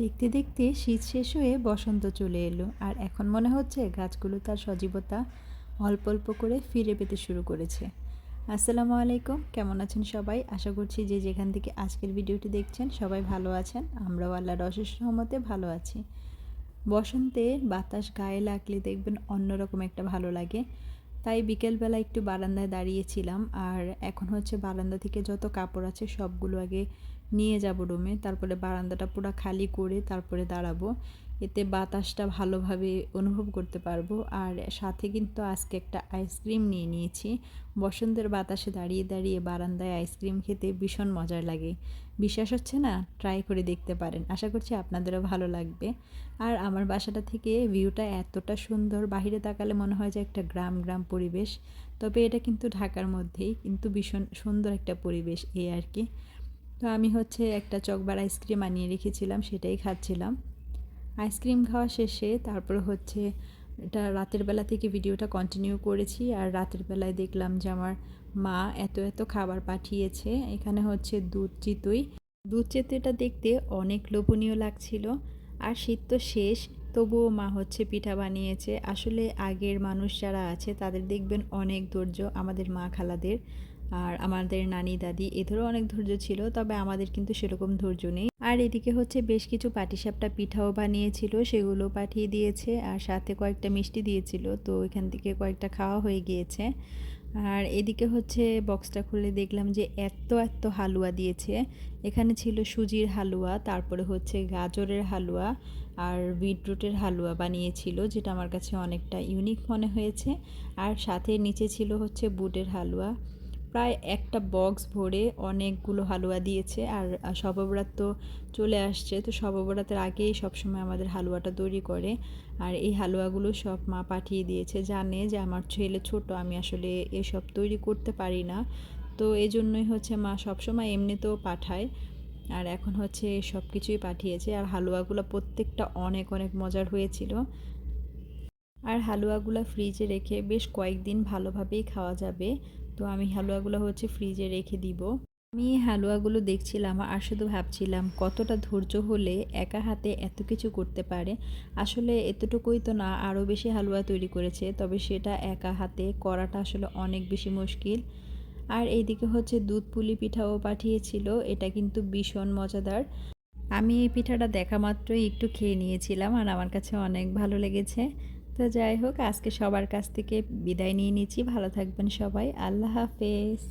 দেখতে দেখতে শীত শেষ হয়ে বসন্ত চলে এলো, আর এখন মনে হচ্ছে গাছগুলো তার সজীবতা অল্প অল্প করে ফিরে পেতে শুরু করেছে। আসসালামু আলাইকুম, কেমন আছেন সবাই? আশা করছি যে যেখান থেকে আজকের ভিডিওটি দেখছেন সবাই ভালো আছেন। আমরাও আল্লাহর অশেষ সহমতে ভালো আছি। বসন্তে বাতাস গায়ে লাগলে দেখবেন অন্যরকম একটা ভালো লাগে। তাই বিকেলবেলা একটু বারান্দায় দাঁড়িয়েছিলাম, আর এখন হচ্ছে বারান্দা থেকে যত কাপড় আছে সবগুলো আগে নিয়ে যাব রুমে, তারপরে বারান্দাটা পুরো খালি করে তারপরে দাঁড়াবো। এতে বাতাসটা ভালোভাবে অনুভব করতে পারব। আর সাথে কিন্তু আজকে একটা আইসক্রিম নিয়ে নিয়েছি। বসন্তের বাতাসে দাঁড়িয়ে দাঁড়িয়ে বারান্দায় আইসক্রিম খেতে ভীষণ মজার লাগে। বিশ্বাস হচ্ছে না? ট্রাই করে দেখতে পারেন। আশা করছি আপনাদেরও ভালো লাগবে। আর আমার বাসাটা থেকে ভিউটা এতটা সুন্দর, বাহিরে তাকালে মনে হয় যে একটা গ্রাম গ্রাম পরিবেশ। তবে এটা কিন্তু ঢাকার মধ্যেই, কিন্তু ভীষণ সুন্দর একটা পরিবেশ এই আর কি। তো আমি হচ্ছে একটা চকবার আইসক্রিম আনিয়ে রেখেছিলাম, সেটাই খাচ্ছিলাম। আইসক্রিম খাওয়া শেষে তারপর হচ্ছে এটা রাতের বেলা থেকে ভিডিওটা কন্টিনিউ করেছি আর রাতের বেলায় দেখলাম যে আমার মা এত এত খাবার পাঠিয়েছে। এখানে হচ্ছে দুধ চিতই। দুধ চিতইটা দেখতে অনেক লোভনীয় লাগছিল। আর শীত তো শেষ, তবুও মা হচ্ছে পিঠা বানিয়েছে। আসলে আগের মানুষ যারা আছে তাদের দেখবেন অনেক ধৈর্য আমাদের মা খালাদের আর আমাদের নানি, দাদি এদেরও অনেক ধৈর্য ছিল, তবে আমাদের কিন্তু সেরকম ধৈর্য নেই। আর এদিকে হচ্ছে বেশ কিছু পাটিসাপটা পিঠাও বানিয়েছিল, সেগুলো পাঠিয়ে দিয়েছে আর সাথে কয়েকটা মিষ্টি দিয়েছিল, তো এখান থেকে কয়েকটা খাওয়া হয়ে গিয়েছে। আর এদিকে হচ্ছে বক্সটা খুলে দেখলাম যে এত এত হালুয়া দিয়েছে। এখানে ছিল সুজির হালুয়া, তারপরে হচ্ছে গাজরের হালুয়া আর বিটরুটের হালুয়া বানিয়েছিল, যেটা আমার কাছে অনেকটা ইউনিক মনে হয়েছে। আর সাথে নিচে ছিল হচ্ছে বুটের হালুয়া। প্রায় একটা বক্স ভরে অনেকগুলো হালুয়া দিয়েছে আর সববরাত তো চলে আসছে। তো সববরাতের আগেই সবসময় আমাদের হালুয়াটা তৈরি করে। আর এই হালুয়াগুলো সব মা পাঠিয়ে দিয়েছে। জানে যে আমার ছেলে ছোট, আমি আসলে এসব তৈরি করতে পারি না। তো এই জন্যই হচ্ছে মা সবসময় এমনিতেও পাঠায়। আর এখন হচ্ছে সব কিছুই পাঠিয়েছে। আর হালুয়াগুলো প্রত্যেকটা অনেক অনেক মজার হয়েছিল। আর হালুয়াগুলো ফ্রিজে রেখে বেশ কয়েকদিন ভালোভাবেই খাওয়া যাবে। তো আমি হালুয়াগুলো হচ্ছে ফ্রিজে রেখে দিব। আমি হালুয়াগুলো দেখছিলাম আর শুধু ভাবছিলাম কতটা ধৈর্য হলে একা হাতে এত কিছু করতে পারে। আসলে এতটুকুই তো না, আরও বেশি হালুয়া তৈরি করেছে, তবে সেটা একা হাতে করাটা আসলে অনেক বেশি মুশকিল। আর এইদিকে হচ্ছে দুধ পুলি পিঠাও পাঠিয়েছিল, এটা কিন্তু ভীষণ মজাদার। আমি এই পিঠাটা দেখা মাত্রই একটু খেয়ে নিয়েছিলাম আর আমার কাছে অনেক ভালো লেগেছে। তো যাই হোক, আজকে সবার কাছ থেকে বিদায় নিয়ে নিচ্ছি। ভালো থাকবেন সবাই। আল্লাহ হাফেজ।